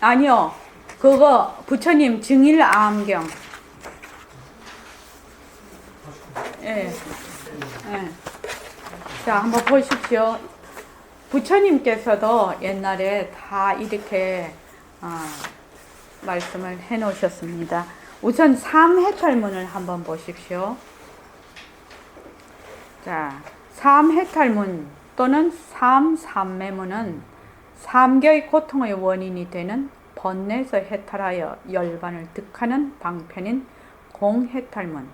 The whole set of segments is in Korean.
아니요. 그거 부처님 증일 암경. 예. 예. 자, 한번 보십시오. 부처님께서도 옛날에 다 이렇게 아, 말씀을 해 놓으셨습니다. 우선 삼해탈문을 한번 보십시오. 자, 삼해탈문 또는 삼삼매문은 삼계의 고통의 원인이 되는 번뇌에서 해탈하여 열반을 득하는 방편인 공해탈문.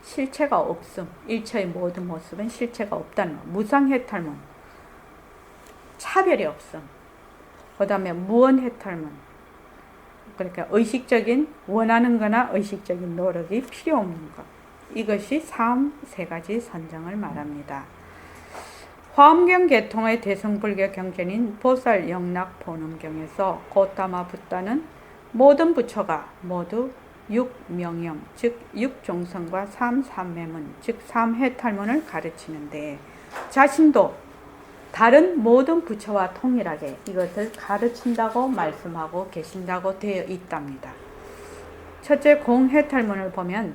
실체가 없음. 일체의 모든 모습은 실체가 없다는 것. 무상해탈문. 차별이 없음. 그 다음에 무언해탈문. 그러니까 의식적인 원하는 거나 의식적인 노력이 필요 없는 것. 이것이 삼세 가지 선정을 말합니다. 화엄경 계통의 대승불교 경전인 보살 영락 본음경에서 고타마 붓다는 모든 부처가 모두 육명영 즉 육종성과 삼삼매문 즉 삼해탈문을 가르치는데 자신도 다른 모든 부처와 통일하게 이것을 가르친다고 말씀하고 계신다고 되어 있답니다. 첫째 공해탈문을 보면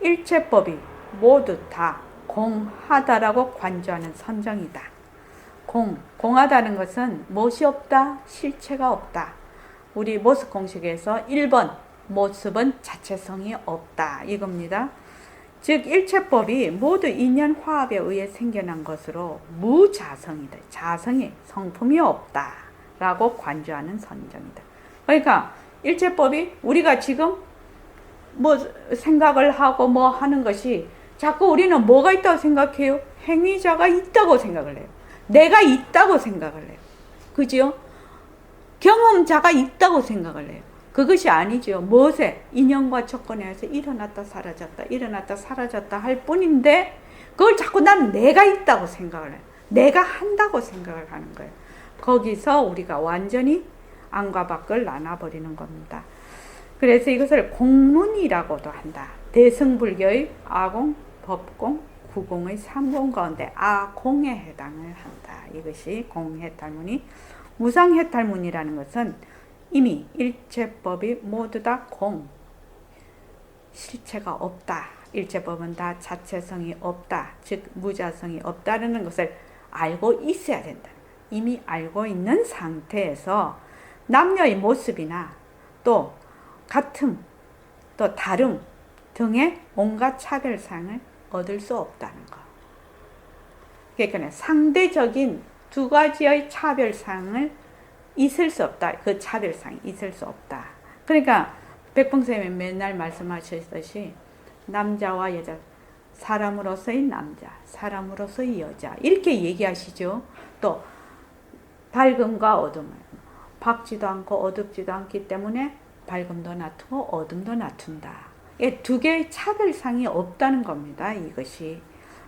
일체법이 모두 다 공하다라고 관조하는 선정이다. 공, 공하다는 것은 못이 없다, 실체가 없다. 우리 모습 공식에서 1번 모습은 자체성이 없다 이겁니다. 즉 일체법이 모두 인연 화합에 의해 생겨난 것으로 무자성이다. 자성의 성품이 없다라고 관조하는 선정이다. 그러니까 일체법이 우리가 지금 뭐 생각을 하고 뭐 하는 것이 자꾸 우리는 뭐가 있다고 생각해요? 행위자가 있다고 생각을 해요. 내가 있다고 생각을 해요. 그죠? 경험자가 있다고 생각을 해요. 그것이 아니죠. 무엇에? 인연과 조건에 의해서 일어났다 사라졌다 일어났다 사라졌다 할 뿐인데 그걸 자꾸 나는 내가 있다고 생각을 해요. 내가 한다고 생각을 하는 거예요. 거기서 우리가 완전히 안과 밖을 나눠버리는 겁니다. 그래서 이것을 공문이라고도 한다. 대승불교의 아공, 법공, 구공의 삼공 가운데 아공에 해당을 한다. 이것이 공해탈문이 무상해탈문이라는 것은 이미 일체법이 모두 다 공, 실체가 없다. 일체법은 다 자체성이 없다. 즉 무자성이 없다는 것을 알고 있어야 된다. 이미 알고 있는 상태에서 남녀의 모습이나 또 같음, 또 다름 등의 온갖 차별상을 얻을 수 없다는 것. 그러니까 상대적인 두 가지의 차별상을 있을 수 없다. 그 차별상이 있을 수 없다. 그러니까 백봉쌤이 맨날 말씀하셨듯이 남자와 여자, 사람으로서의 남자, 사람으로서의 여자 이렇게 얘기하시죠. 또 밝음과 어둠을 밝지도 않고 어둡지도 않기 때문에 밝음도 낮추고 어둠도 낮춘다. 두 개의 차별상이 없다는 겁니다. 이것이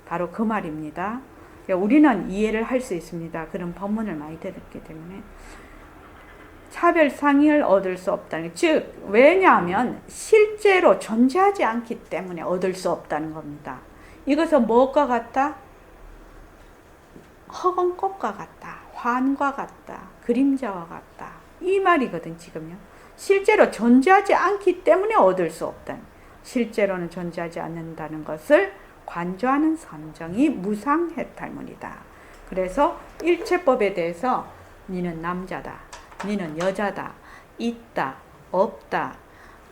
바로 그 말입니다. 우리는 이해를 할 수 있습니다. 그런 법문을 많이 들었기 때문에 차별상을 얻을 수 없다는 즉 왜냐하면 실제로 존재하지 않기 때문에 얻을 수 없다는 겁니다. 이것은 무엇과 같다? 허건 꽃과 같다. 환과 같다. 그림자와 같다. 이 말이거든 지금요. 실제로 존재하지 않기 때문에 얻을 수 없다. 실제로는 존재하지 않는다는 것을 관조하는 선정이 무상해탈문이다. 그래서 일체법에 대해서 니는 남자다. 니는 여자다. 있다. 없다.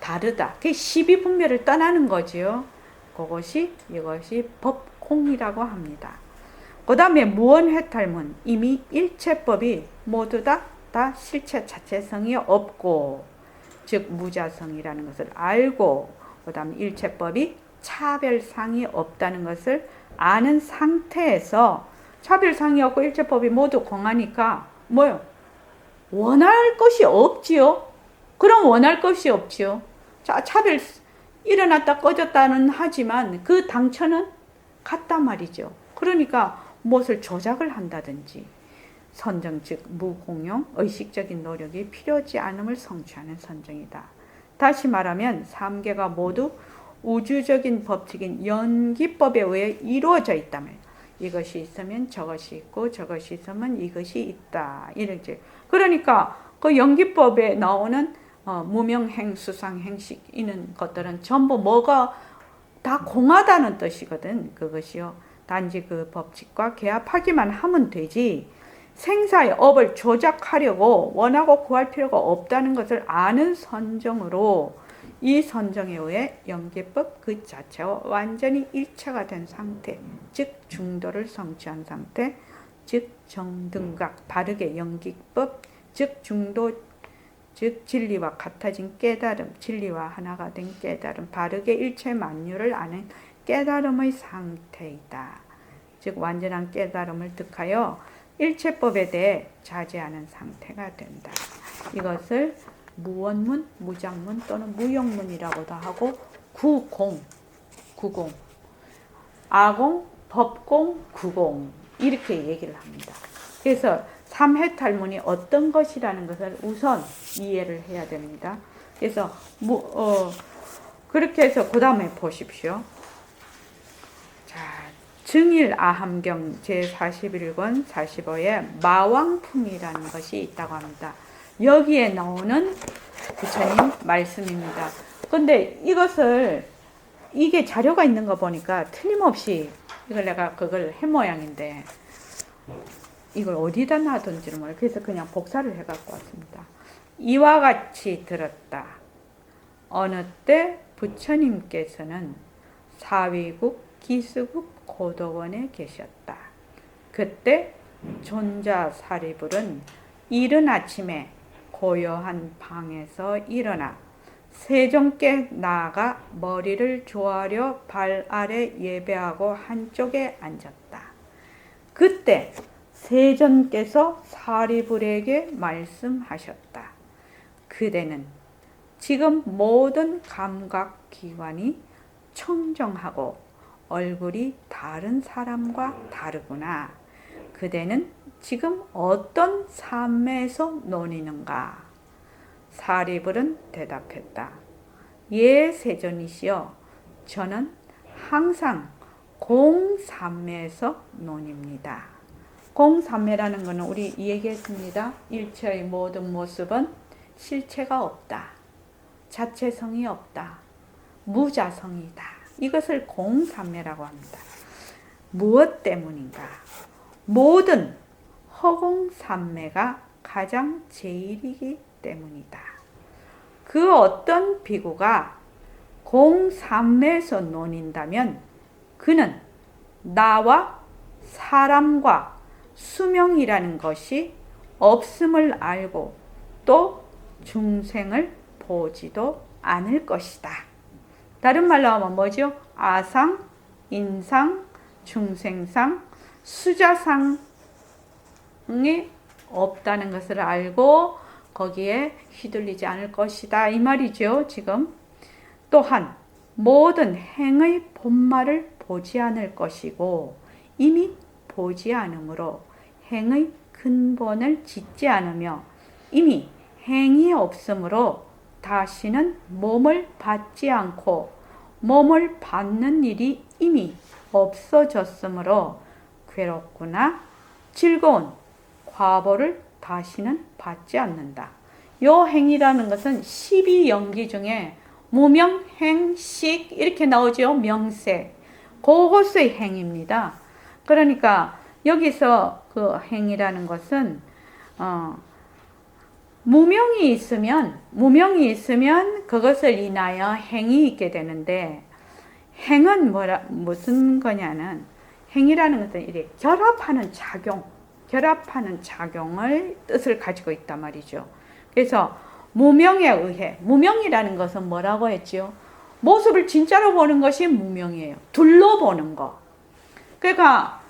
다르다. 그 시비 분별을 떠나는 거지요. 그것이 이것이 법공이라고 합니다. 그 다음에 무언해탈문 이미 일체법이 모두 다, 다 실체 자체성이 없고 즉 무자성이라는 것을 알고 그 다음 일체법이 차별상이 없다는 것을 아는 상태에서 차별상이 없고 일체법이 모두 공하니까 뭐요? 원할 것이 없지요. 그럼 원할 것이 없지요. 자, 차별 일어났다 꺼졌다는 하지만 그 당처는 같단 말이죠. 그러니까 무엇을 조작을 한다든지 선정 즉 무공용 의식적인 노력이 필요하지 않음을 성취하는 선정이다. 다시 말하면 삼계가 모두 우주적인 법칙인 연기법에 의해 이루어져 있다면 이것이 있으면 저것이 있고 저것이 있으면 이것이 있다. 이러지. 그러니까 그 연기법에 나오는 어, 무명행, 수상행식 이런 것들은 전부 뭐가 다 공하다는 뜻이거든. 그것이요. 단지 그 법칙과 개합하기만 하면 되지. 생사의 업을 조작하려고 원하고 구할 필요가 없다는 것을 아는 선정으로 이 선정에 의해 연계법 그 자체와 완전히 일체가 된 상태, 즉 중도를 성취한 상태, 즉 정등각 바르게 연기법, 즉 중도, 즉 진리와 같아진 깨달음, 진리와 하나가 된 깨달음, 바르게 일체 만유를 아는 깨달음의 상태이다. 즉 완전한 깨달음을 득하여 일체법에 대해 자제하는 상태가 된다. 이것을 무원문, 무장문 또는 무용문이라고도 하고 구공, 구공, 아공, 법공, 구공 이렇게 얘기를 합니다. 그래서 삼해탈문이 어떤 것이라는 것을 우선 이해를 해야 됩니다. 그래서 무, 어, 그렇게 해서 그 다음에 보십시오. 자, 증일 아함경 제41권 45에 마왕풍이라는 것이 있다고 합니다. 여기에 나오는 부처님 말씀입니다. 근데 이것을 이게 자료가 있는 거 보니까 틀림없이 이걸 내가 그걸 해 모양인데 이걸 어디다 놔둔지를 몰라요. 그래서 그냥 복사를 해 갖고 왔습니다. 이와 같이 들었다. 어느 때 부처님께서는 사위국 기수국 고도원에 계셨다. 그때 존자 사리불은 이른 아침에 고요한 방에서 일어나 세종께 나아가 머리를 조아려 발 아래 예배하고 한쪽에 앉았다. 그때 세존께서 사리불에게 말씀하셨다. 그대는 지금 모든 감각 기관이 청정하고 얼굴이 다른 사람과 다르구나. 그대는 지금 어떤 삶에서 논이는가? 사리불은 대답했다. 예, 세존이시여. 저는 항상 공삼매에서 논입니다. 공삼매라는 것은 우리 얘기했습니다. 일체의 모든 모습은 실체가 없다. 자체성이 없다. 무자성이다. 이것을 공삼매라고 합니다. 무엇 때문인가? 모든 허공삼매가 가장 제일이기 때문이다. 그 어떤 비구가 공삼매에서 논인다면 그는 나와 사람과 수명이라는 것이 없음을 알고 또 중생을 보지도 않을 것이다. 다른 말로 하면 뭐죠? 아상, 인상, 중생상, 수자상이 없다는 것을 알고 거기에 휘둘리지 않을 것이다. 이 말이죠, 지금. 또한 모든 행의 본말을 보지 않을 것이고 이미 보지 않으므로 행의 근본을 짓지 않으며 이미 행이 없으므로 다시는 몸을 받지 않고 몸을 받는 일이 이미 없어졌으므로 괴롭구나 즐거운 과보를 다시는 받지 않는다. 요 행이라는 것은 12연기 중에 무명, 행, 식 이렇게 나오죠. 명세. 그것의 행입니다. 그러니까 여기서 그 행이라는 것은 어, 무명이 있으면 무명이 있으면 그것을 인하여 행이 있게 되는데 행은 뭐라 무슨 거냐는 행이라는 것은 이렇게 결합하는 작용, 결합하는 작용을 뜻을 가지고 있단 말이죠. 그래서 무명에 의해 무명이라는 것은 뭐라고 했지요? 모습을 진짜로 보는 것이 무명이에요. 둘러보는 거. 그러니까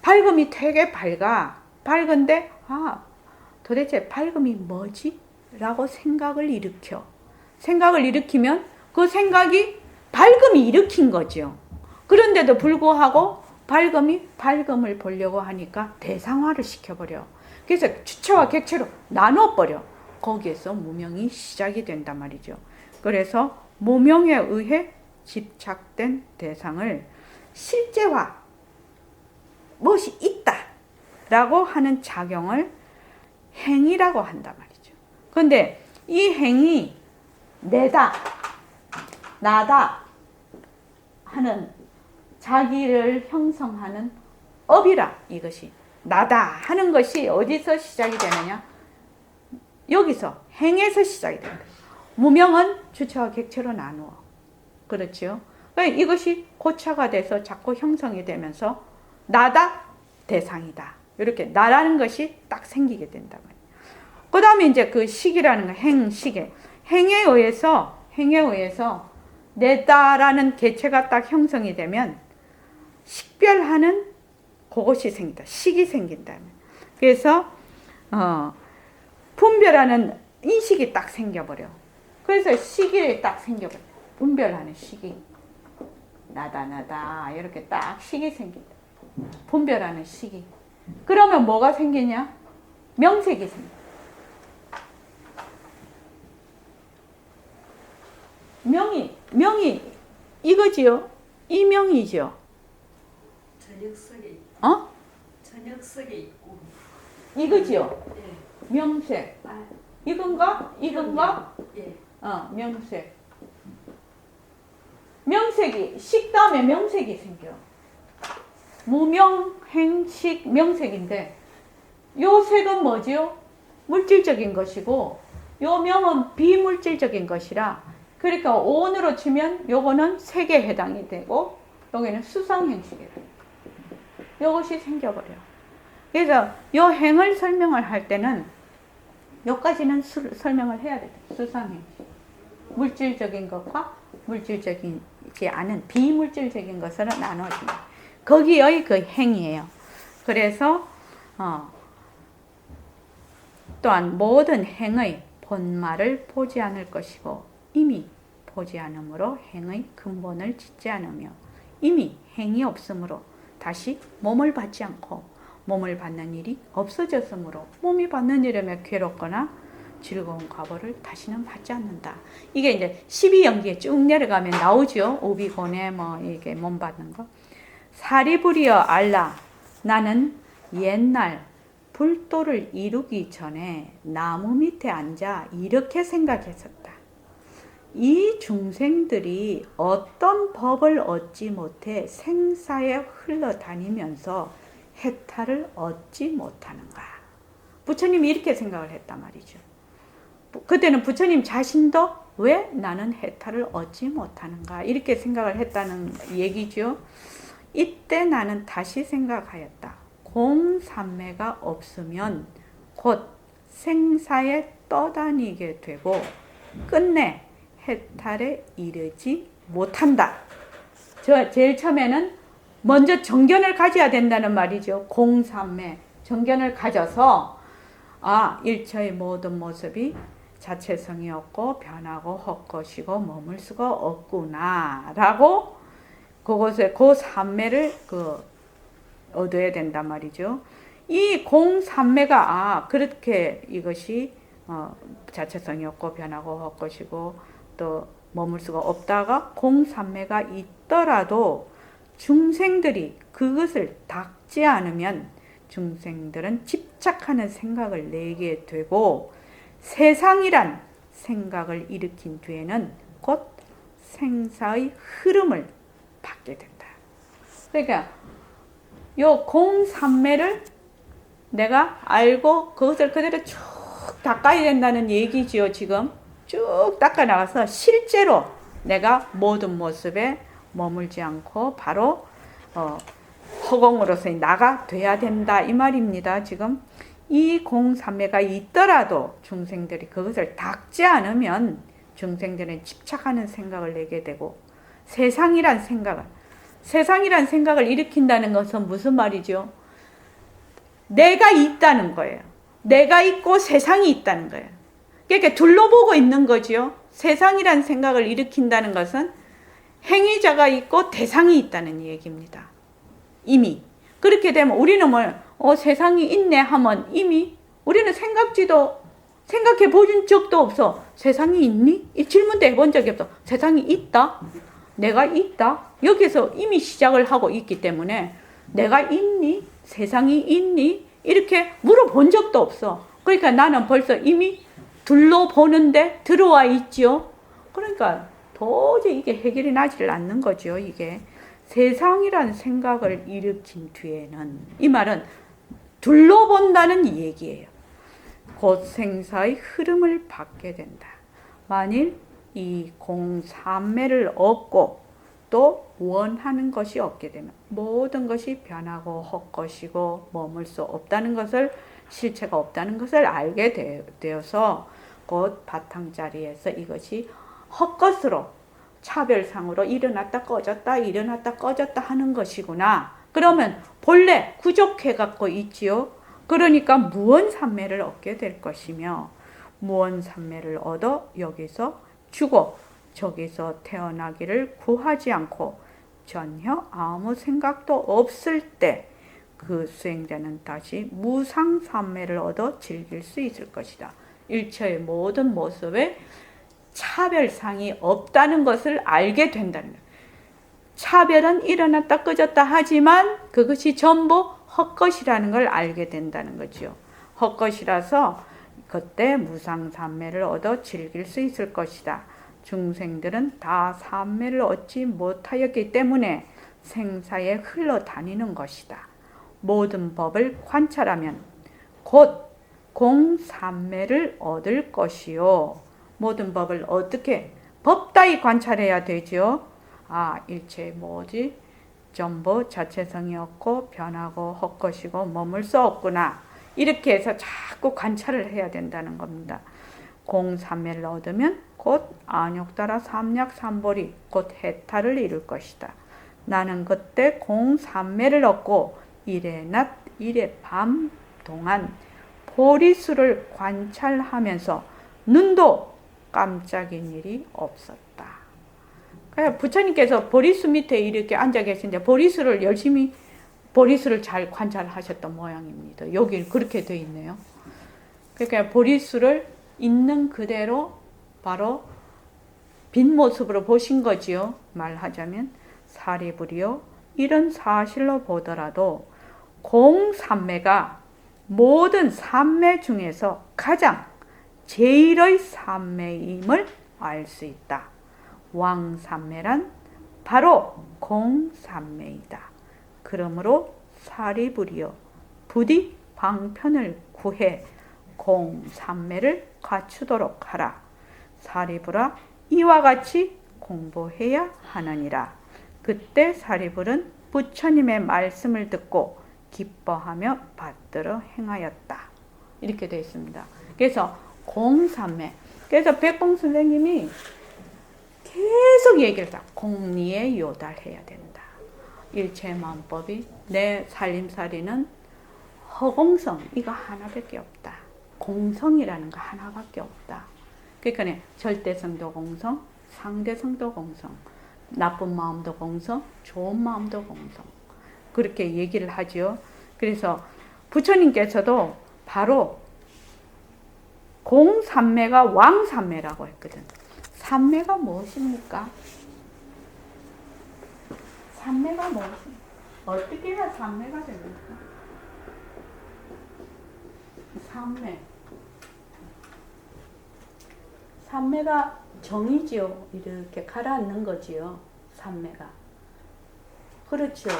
밝음이 되게 밝아. 밝은데 아 도대체 밝음이 뭐지? 라고 생각을 일으켜. 생각을 일으키면 그 생각이 밝음이 일으킨 거죠. 그런데도 불구하고 밝음이 밝음을 보려고 하니까 대상화를 시켜버려. 그래서 주체와 객체로 나눠버려. 거기에서 무명이 시작이 된단 말이죠. 그래서 무명에 의해 집착된 대상을 실제화 무엇이 있다 라고 하는 작용을 행위라고 한단 말이죠. 근데 이 행위 내다 나다 하는 자기를 형성하는 업이라 이것이 나다 하는 것이 어디서 시작이 되느냐? 여기서 행에서 시작이 됩니다. 무명은 주체와 객체로 나누어. 그렇죠? 그러니까 이것이 고차가 돼서 자꾸 형성이 되면서 나다 대상이다. 이렇게 나라는 것이 딱 생기게 된다. 그 다음에 이제 그 식이라는 거, 행 식에. 행에 의해서, 행에 의해서 내다라는 개체가 딱 형성이 되면 식별하는 그것이 생긴다. 식이 생긴다. 그래서, 어, 분별하는 인식이 딱 생겨버려. 그래서 시기를 딱 생겨버려. 분별하는 시기. 나다, 나다. 이렇게 딱 식이 생긴다. 분별하는 시기. 그러면 뭐가 생기냐? 명색이 생겨. 명이, 명이 이거지요? 이 명이죠? 저녁 속에 어? 저녁 속에 있고. 이거지요? 예. 명색. 아, 이건가? 이건가? 예. 어, 명색. 명색이, 식 다음에 명색이 생겨. 무명, 행식, 명색인데, 요 색은 뭐지요? 물질적인 것이고, 요 명은 비물질적인 것이라, 그러니까 온으로 치면 요거는 색에 해당이 되고, 여기는 수상 행식에 해당이 돼. 요것이 생겨버려. 그래서 요 행을 설명을 할 때는 요까지는 수, 설명을 해야 돼. 수상 행식. 물질적인 것과 물질적이지 않은 비물질적인 것으로 나눠진다. 거기의 그 행이에요. 그래서 어, 또한 모든 행의 본말을 보지 않을 것이고 이미 보지 않으므로 행의 근본을 짓지 않으며 이미 행이 없으므로 다시 몸을 받지 않고 몸을 받는 일이 없어졌으므로 몸이 받는 일이면 괴롭거나 즐거운 과보를 다시는 받지 않는다. 이게 이제 12연기에 쭉 내려가면 나오죠. 오비고뇌 뭐 이게 몸 받는 거. 사리부리어 알라 나는 옛날 불도를 이루기 전에 나무 밑에 앉아 이렇게 생각했었다. 이 중생들이 어떤 법을 얻지 못해 생사에 흘러다니면서 해탈을 얻지 못하는가. 부처님이 이렇게 생각을 했단 말이죠. 그때는 부처님 자신도 왜 나는 해탈을 얻지 못하는가 이렇게 생각을 했다는 얘기죠. 이때 나는 다시 생각하였다. 공삼매가 없으면 곧 생사에 떠다니게 되고 끝내 해탈에 이르지 못한다. 저 제일 처음에는 먼저 정견을 가져야 된다는 말이죠. 공삼매 정견을 가져서 아 일처의 모든 모습이 자체성이 없고 변하고 헛것이고 머물 수가 없구나라고 그것에 그 삼매를 그 얻어야 된단 말이죠. 이 공삼매가 아 그렇게 이것이 어, 자체성이 없고 변하고 헛것이고 또 머물 수가 없다가 공삼매가 있더라도 중생들이 그것을 닦지 않으면 중생들은 집착하는 생각을 내게 되고 세상이란 생각을 일으킨 뒤에는 곧 생사의 흐름을 받게 된다. 그러니까 요 공삼매를 내가 알고 그것을 그대로 쭉 닦아야 된다는 얘기지요, 지금. 쭉 닦아 나가서 실제로 내가 모든 모습에 머물지 않고 바로 어, 허공으로서 나가 돼야 된다 이 말입니다. 지금 이 공삼매가 있더라도 중생들이 그것을 닦지 않으면 중생들은 집착하는 생각을 내게 되고 세상이란 생각을 세상이란 생각을 일으킨다는 것은 무슨 말이죠? 내가 있다는 거예요. 내가 있고 세상이 있다는 거예요. 그러니까 둘러보고 있는 거지요. 세상이란 생각을 일으킨다는 것은 행위자가 있고 대상이 있다는 얘기입니다. 이미. 그렇게 되면 우리는 뭘, 어, 세상이 있네 하면 이미 우리는 생각지도 생각해 본 적도 없어. 세상이 있니? 이 질문도 해본 적이 없어. 세상이 있다? 내가 있다? 여기서 이미 시작을 하고 있기 때문에 내가 있니? 세상이 있니? 이렇게 물어본 적도 없어. 그러니까 나는 벌써 이미 둘러보는데 들어와 있지요. 그러니까 도저히 이게 해결이 나질 않는 거죠, 이게. 세상이란 생각을 일으킨 뒤에는 이 말은 둘러본다는 얘기예요. 곧 생사의 흐름을 받게 된다. 만일 이 공삼매를 얻고 또 원하는 것이 없게 되면 모든 것이 변하고 헛것이고 머물 수 없다는 것을 실체가 없다는 것을 알게 되- 되어서 곧 바탕자리에서 이것이 헛것으로 차별상으로 일어났다 꺼졌다 일어났다 꺼졌다 하는 것이구나. 그러면 본래 구족해 갖고 있지요. 그러니까 무언산매를 얻게 될 것이며 무언산매를 얻어 여기서 주고 저기서 태어나기를 구하지 않고 전혀 아무 생각도 없을 때 그 수행자는 다시 무상산매를 얻어 즐길 수 있을 것이다. 일처의 모든 모습에 차별상이 없다는 것을 알게 된다는. 차별은 일어났다 꺼졌다 하지만 그것이 전부 헛것이라는 걸 알게 된다는 거죠. 헛것이라서 그때 무상산매를 얻어 즐길 수 있을 것이다. 중생들은 다 산매를 얻지 못하였기 때문에 생사에 흘러다니는 것이다. 모든 법을 관찰하면 곧 공산매를 얻을 것이요. 모든 법을 어떻게 법 따위 관찰해야 되죠. 아, 일체 뭐지? 전부 자체성이 없고 변하고 헛것이고 머물 수 없구나. 이렇게 해서 자꾸 관찰을 해야 된다는 겁니다. 공삼매를 얻으면 곧 안욕따라 삼약 삼보리 곧 해탈을 이룰 것이다. 나는 그때 공삼매를 얻고 일에 낮 일에 밤 동안 보리수를 관찰하면서 눈도 깜짝인 일이 없었다. 부처님께서 보리수 밑에 이렇게 앉아 계신데 보리수를 열심히 보리수를 잘 관찰하셨던 모양입니다. 여기 그렇게 돼 있네요. 그러니까 보리수를 있는 그대로 바로 빈 모습으로 보신 거지요. 말하자면 사리불이요. 이런 사실로 보더라도 공삼매가 모든 삼매 중에서 가장 제일의 삼매임을 알 수 있다. 왕삼매란 바로 공삼매이다. 그러므로 사리불이여 부디 방편을 구해 공삼매를 갖추도록 하라. 사리불아 이와 같이 공부해야 하느니라. 그때 사리불은 부처님의 말씀을 듣고 기뻐하며 받들어 행하였다. 이렇게 되어 있습니다. 그래서 공삼매. 그래서 백봉 선생님이 계속 얘기를 다 공리에 요달해야 된다. 일체만법이 내 살림살이는 허공성 이거 하나밖에 없다. 공성이라는 거 하나밖에 없다. 그러니까 네, 절대성도 공성, 상대성도 공성, 나쁜 마음도 공성, 좋은 마음도 공성. 그렇게 얘기를 하죠. 그래서 부처님께서도 바로 공삼매가 왕삼매라고 했거든. 삼매가 무엇입니까? 삼매가 무엇입니까? 어떻게 해야 삼매가 됩니까? 삼매. 삼매가 정이지요. 이렇게 가라앉는 거지요. 삼매가. 그렇죠.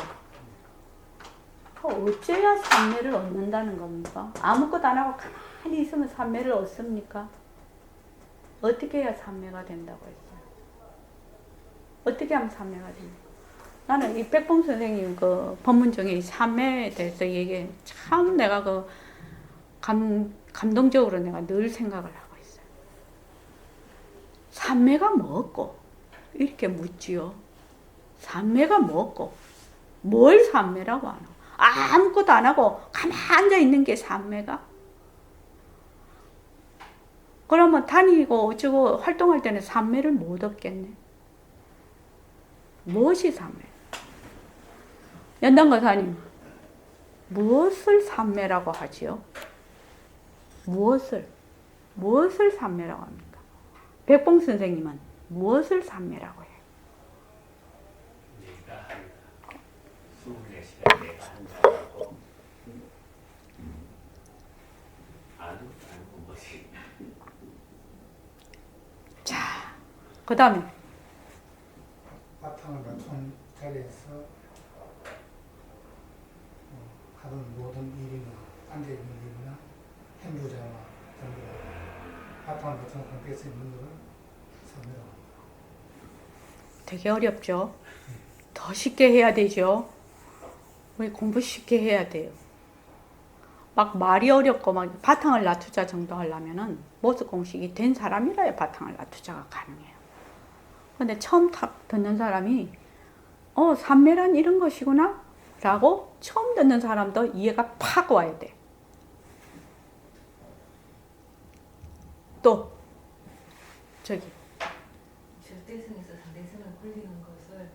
어째야 삼매를 얻는다는 겁니까? 아무것도 안 하고 가만히 있으면 삼매를 얻습니까? 어떻게 해야 삼매가 된다고 했어요? 어떻게 하면 삼매가 됩니까? 나는 이 백봉 선생님 그 법문 중에 이 삼매에 대해서 얘기 참 내가 그 감, 감동적으로 내가 늘 생각을 하고 있어요. 삼매가 뭐고? 이렇게 묻지요. 삼매가 뭐고? 뭘 삼매라고 하나? 아무것도 안 하고 가만 앉아 있는 게 삼매가? 그러면 다니고 어쩌고 활동할 때는 삼매를 못 얻겠네. 무엇이 삼매? 연단거사님, 무엇을 삼매라고 하지요? 무엇을? 무엇을 삼매라고 합니까? 백봉 선생님은 무엇을 삼매라고 해요? 자, 그 다음에 바탕을 갖춘 자리에서 어, 하던 모든 일이나 앉아있는 일이나 행주자나 전부 바탕을 갖춘 관계에서 있는 것을 삼으라고 합니다. 되게 어렵죠? 더 쉽게 해야 되죠. 우리 공부 쉽게 해야 돼요. 막 말이 어렵고 막 바탕을 놔두자 정도 하려면은 모습 공식이 된 사람이라야 바탕을 놔두자가 가능해요. 근데 처음 탁 듣는 사람이 어 삼매란 이런 것이구나 라고 처음 듣는 사람도 이해가 팍 와야 돼. 또 저기 절대성에서 상대성을 굴리는 것을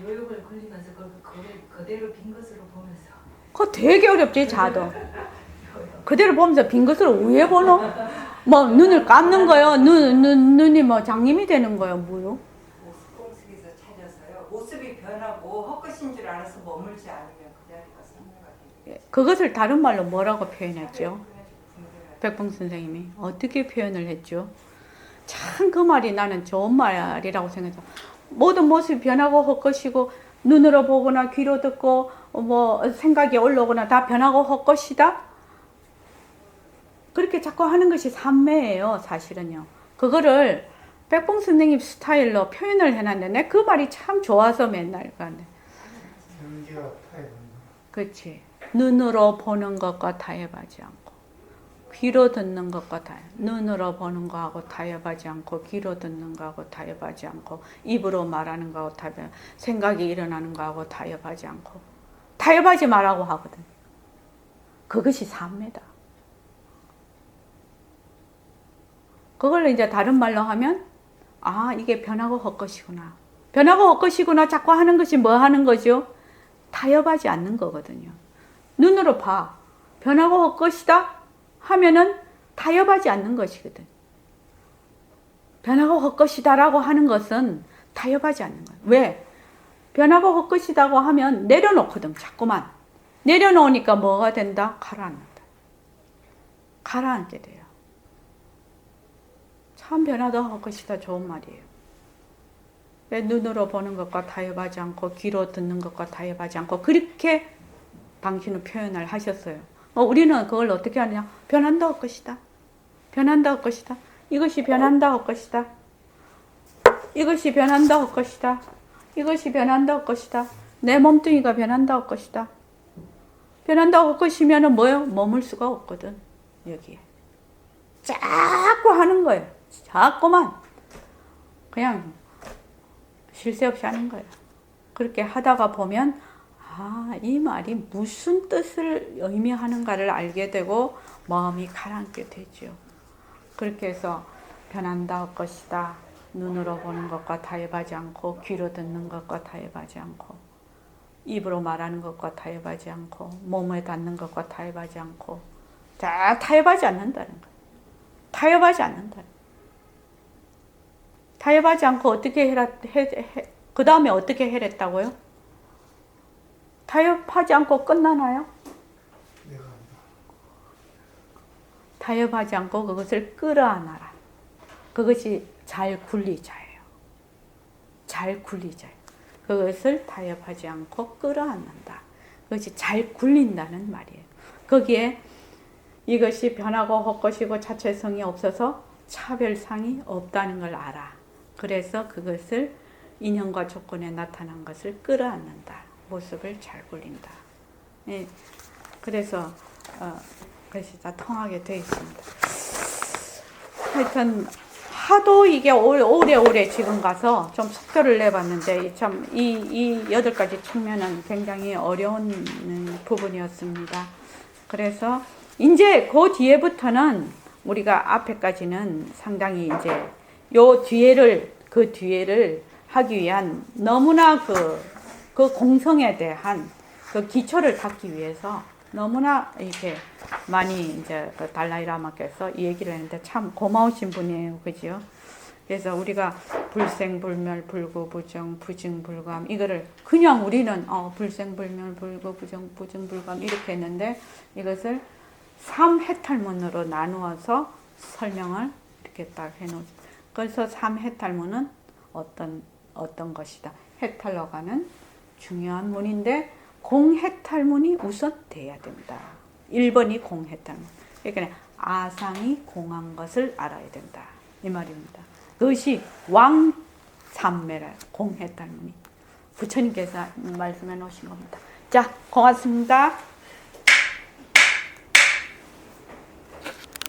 어, 묘욕을 굴리면서 그걸 그걸 그대로 빈 것으로 보면서 그거 되게 어렵지 자도 그대로 보면서 빈 것을 왜 보노? 뭐 눈을 감는 거요 눈, 눈, 눈이 뭐 장님이 되는 거요 뭐요? 공식에서 차려서요. 모습이 변하고 헛것인 줄 알아서 머물지 않으면 그 자리가 성매가 되고. 예, 그것을 다른 말로 뭐라고 표현했죠? 분별하죠. 백봉 선생님이 어떻게 표현을 했죠? 참 그 말이 나는 좋은 말이라고 생각해서 모든 모습이 변하고 헛것이고 눈으로 보거나 귀로 듣고 뭐 생각이 올라오거나 다 변하고 헛것이다. 그렇게 자꾸 하는 것이 삼매예요, 사실은요. 그거를 백봉 선생님 스타일로 표현을 해놨는데 그 말이 참 좋아서 맨날 가네. 그렇지. 눈으로 보는 것과 타협하지 않고 귀로 듣는 것과 타협. 눈으로 보는 거하고 타협하지 않고 귀로 듣는 거하고 타협하지 않고 입으로 말하는 거하고 타협. 생각이 일어나는 거하고 타협하지 않고 타협하지 말라고 하거든. 그것이 삼매다. 그걸 이제 다른 말로 하면 아 이게 변하고 헛것이구나. 변하고 헛것이구나 자꾸 하는 것이 뭐 하는 거죠? 타협하지 않는 거거든요. 눈으로 봐. 변하고 헛것이다 하면은 타협하지 않는 것이거든. 변하고 헛 것이다라고 하는 것은 타협하지 않는 거야. 왜? 변하고 헛 것이다고 하면 내려놓거든, 자꾸만. 내려놓으니까 뭐가 된다? 가라앉는다. 가라앉게 돼요. 참 변하다 헛 것이다 좋은 말이에요. 왜 눈으로 보는 것과 타협하지 않고 귀로 듣는 것과 타협하지 않고 그렇게 당신은 표현을 하셨어요. 어, 우리는 그걸 어떻게 하느냐? 변한다 할 것이다. 변한다 할 것이다. 이것이 변한다 할 것이다. 이것이 변한다 할 것이다. 이것이 변한다 할 것이다. 내 몸뚱이가 변한다 할 것이다. 변한다 할 것이면은 뭐요? 머물 수가 없거든. 여기에. 자꾸 하는 거예요. 자꾸만. 그냥 쉴 새 없이 하는 거예요. 그렇게 하다가 보면 아, 이 말이 무슨 뜻을 의미하는가를 알게 되고 마음이 가라앉게 되죠. 그렇게 해서 변한다 할 것이다. 눈으로 보는 것과 타협하지 않고 귀로 듣는 것과 타협하지 않고 입으로 말하는 것과 타협하지 않고 몸에 닿는 것과 타협하지 않고 다 타협하지 않는다는 거예요. 타협하지 않는다. 타협하지 않고 어떻게 해라 그 다음에 어떻게 해랬다고요? 타협하지 않고 끝나나요? 내가 한다. 타협하지 않고 그것을 끌어안아라. 그것이 잘 굴리자예요. 잘 굴리자예요. 그것을 타협하지 않고 끌어안는다. 그것이 잘 굴린다는 말이에요. 거기에 이것이 변하고 헛것이고 자체성이 없어서 차별상이 없다는 걸 알아. 그래서 그것을 인형과 조건에 나타난 것을 끌어안는다. 모습을 잘 굴린다. 예. 그래서 어, 그것이 다 통하게 되어 있습니다. 하여튼 하도 이게 오래 오래 오래 지금 가서 좀 속도를 내봤는데 참이 이 여덟 가지 측면은 굉장히 어려운 음, 부분이었습니다. 그래서 이제 그 뒤에부터는 우리가 앞에까지는 상당히 이제 요 뒤에를 그 뒤에를 하기 위한 너무나 그, 그 공성에 대한 그 기초를 닦기 위해서 너무나 이렇게 많이 이제 그 달라이라마께서 이 얘기를 했는데 참 고마우신 분이에요. 그죠? 그래서 우리가 불생불멸 불구부정 부증불감 이거를 그냥 우리는 어 불생불멸 불구부정 부증불감 이렇게 했는데 이것을 3해탈문으로 나누어서 설명을 이렇게 딱 해놓 그래서 삼해탈문은 어떤 어떤 것이다. 해탈로 가는 중요한 문인데 공해탈문이 우선 돼야 된다. 1번이 공해탈문. 그러니까 아상이 공한 것을 알아야 된다. 이 말입니다. 그것이 왕삼매라 공해탈문이 부처님께서 말씀해 놓으신 겁니다. 자, 고맙습니다.